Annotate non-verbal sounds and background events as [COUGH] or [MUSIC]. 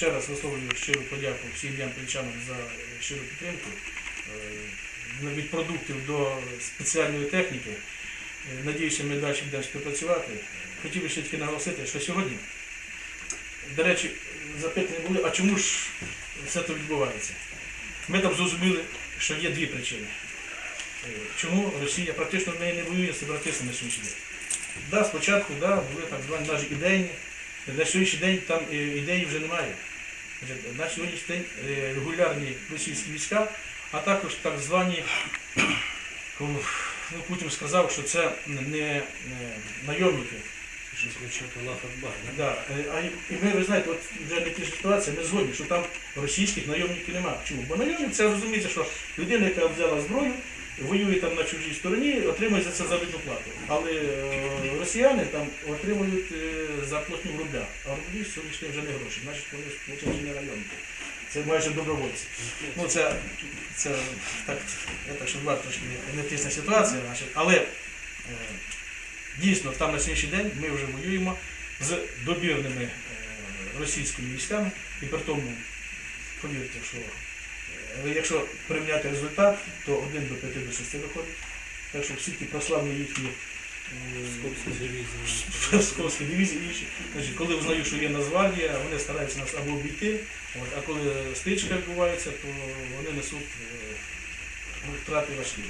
ще раз висловлюю щиру подяку всім ямпільчанам за е, щиру підтримку. Е, Від продуктів до спеціальної техніки. Е, Надіюся, ми далі будемо співпрацювати. Хотів би ще тільки наголосити, що сьогодні, до речі, запитання були, а чому ж все це відбувається? Ми там зрозуміли, що є дві причини. Чому Росія практично в неї не воює з сепаратистами на сьогоднішній? Да, спочатку да, були так звані наші ідейні, на сьогоднішній день там е, ідеї вже немає. На сьогоднішній день е, регулярні російські війська, а також так звані, ну, Путін сказав, що це не е, найомники. Да? Е, А і ми, ви знаєте, от вже ті ситуації, ми згодні, що там російських найомників немає. Чому? Бо найомник це розуміється, що людина, яка взяла зброю, воює там на чужій стороні, отримує за це заробітну плату. Але е, росіяни там отримують е, зарплатню в рублях, а рублі сьогоднішні вже не гроші, значить вони ж получають не найомники. Це майже добровольці. Ну це, це так, це, щоб була трошки енергетична ситуація, значить, але е, дійсно там на сьогоднішній день ми вже воюємо з добірними е, російськими військами, і при тому, повірте, що якщо порівняти результат, то 1 до 5 до 6 виходить. Так що всі ті прославні їхні е, дивізії. [LAUGHS] Псковські інші. Значить, коли взнають, що є Нацгвардія, вони стараються нас або обійти, от, а коли стичка відбувається, то вони несуть е, втрати важкі.